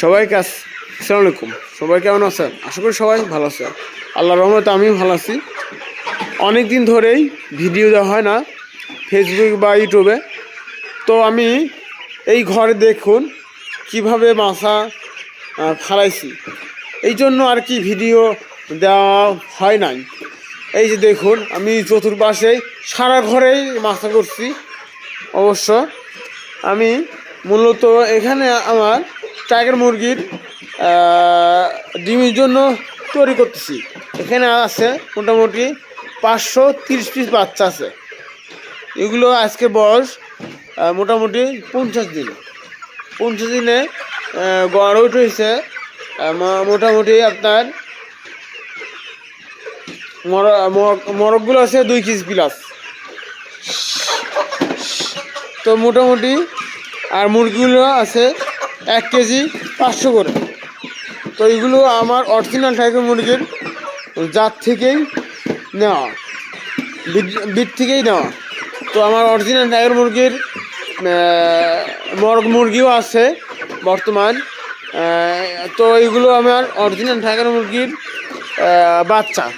সবাইকে আস- আসসালামু আলাইকুম। সবাই কেমন আছেন? আশা করি সবাই ভালো আছে আল্লাহ রহমতে আমিও ভালো আছি। অনেক দিন ধরেই ভিডিও দেওয়া হয় না ফেসবুক বা ইউটিউবে তো আমি এই ঘরে দেখুন কীভাবে মাছা ফালাইছি। এই জন্য আর কি ভিডিও দেওয়া হয় নাই। এই যে দেখুন, আমি চতুর্পাশে সারা ঘরেই মাছা করছি। অবশ্য আমি মূলত এখানে আমার টাইগার মুরগির ডিমের জন্য তৈরি করতেছি। এখানে আছে মোটামুটি পাঁচশো তিরিশ পিস বাচ্চা আছে। এগুলো আজকে বয়স মোটামুটি পঞ্চাশ দিন। পঞ্চাশ দিনে গড় ওয়েট হয়েছে মোটামুটি আপনার মর- মর- মরকগুলো আছে দুই কেজি প্লাস তো মোটামুটি আর মুরগিগুলো আছে এক কেজি পাঁচশো করে। তো এগুলো আমার অরিজিনাল টাইপের মুরগির জাত থেকেই নেওয়া। বিট- থেকেই নেওয়া। তো আমার অরিজিনাল টাইগার মুরগির মর্গ মুরগিও আছে বর্তমান। তো এগুলো আমার অরিজিনাল টাইগার মুরগির বাচ্চা।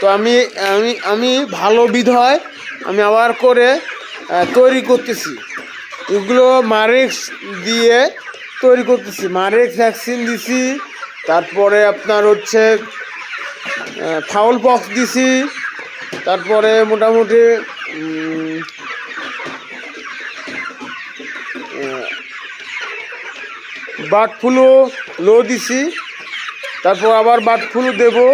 তো আমি আমি আমি ভালো বিধয় আমি আবার করে তৈরি করতেছি। এগুলো মারেক্স দিয়ে তৈরি করতেছি। মারেক্স ভ্যাকসিন দিছি তারপরে আপনার হচ্ছে ফাউল পক্স দিছি তারপরে মোটামুটি উম, বার্ড ফ্লু লো দিছি তারপর আবার বার্ড ফ্লু দেবো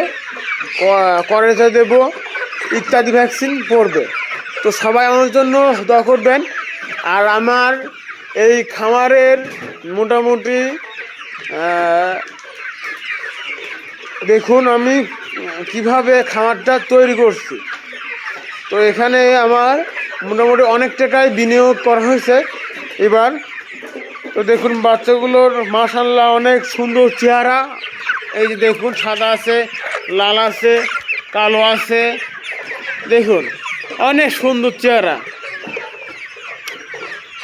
করেজা দেবো ইত্যাদি ভ্যাকসিন পড়বে। তো সবাই আমার জন্য দোয়া করবেন। আর আমার এই খামারের মোটামুটি দেখুন আমি কীভাবে খামারটা তৈরি করছি। তো এখানে আমার মোটামুটি অনেক টাকায় বিনিয়োগ করা হয়েছে। এবার তো দেখুন, বাচ্চাগুলোর মাশাল্লাহ অনেক সুন্দর চেহারা। এই যে দেখুন, সাদা আছে, লাল আছে, কালো আছে। দেখুন, অনেক সুন্দর চেহারা।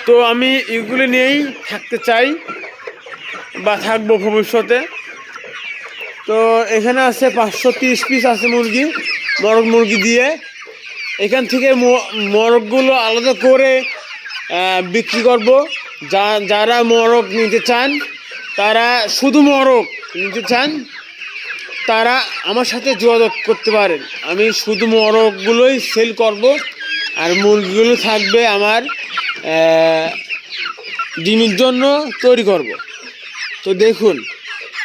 তো আমি এগুলি নিয়েই থাকতে চাই বা থাকব ভবিষ্যতে। তো এখানে আছে পাঁচশো তিরিশ পিস আছে মুরগি, মরগ মুরগি দিয়ে। এখান থেকে মরগগুলো আলাদা করে বিক্রি করব। যা, যারা মরগ নিতে চান, তারা শুধু মরগ নিতে চান, তারা আমার সাথে যোগাযোগ করতে পারেন। আমি শুধু মরগগুলোই সেল করব, আর মুরগিগুলো থাকবে আমার ডিমের জন্য তৈরি করব। তো দেখুন,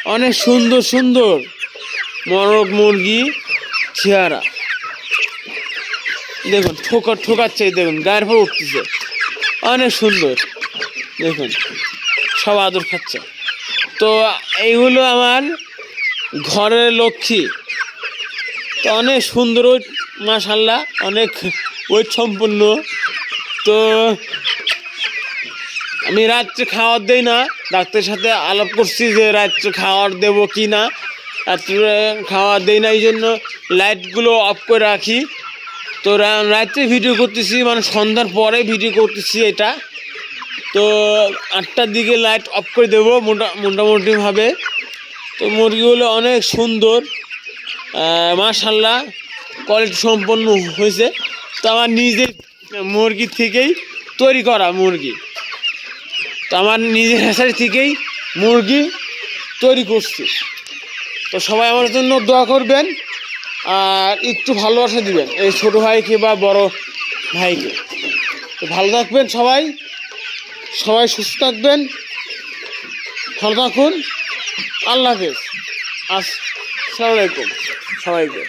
অনেক সুন্দর সুন্দর মরগ, মুরগি, চেহারা। দেখুন, ঠোকা, ঠোকাচ্ছে, দেখুন, গায়ের পর উঠতেছে। অনেক সুন্দর, দেখুন, সব আদর খাচ্ছে। তো এইগুলো আমার ঘরের লক্ষ্মী। তো অনেক সুন্দর মাসাল্লাহ অনেক ওয়েট সম্পন্ন তো আমি রাত্রে খাওয়ার দেই না। ডাক্তারের সাথে আলাপ করছি যে রাত্রে খাওয়ার দেবো কি না। রাত্রে খাওয়ার দেই না এই জন্য লাইটগুলো অফ করে রাখি। তো রাত্রে ভিডিও করতেছি মানে সন্ধ্যার পরে ভিডিও করতেছি এটা। তো আটটার দিকে লাইট অফ করে দেবো মোটা, মোটামুটিভাবে। তো মুরগিগুলো অনেক সুন্দর। মাশাল্লাহ কোয়ালিটি সম্পন্ন হয়েছে। তো আমার নিজের মুরগি থেকেই তৈরি করা মুরগি। তো আমার নিজের হ্যাসারি থেকেই মুরগি তৈরি করছি। তো সবাই আমার জন্য দোয়া করবেন আর একটু ভালোবাসা দিবেন, এই ছোটো ভাইকে বা বড় ভাইকে। তো ভালো থাকবেন সবাই সবাই সুস্থ থাকবেন, ভালো থাকুন, আল্লাহ হাফেজ। আসসালামু আলাইকুম সবাইকে।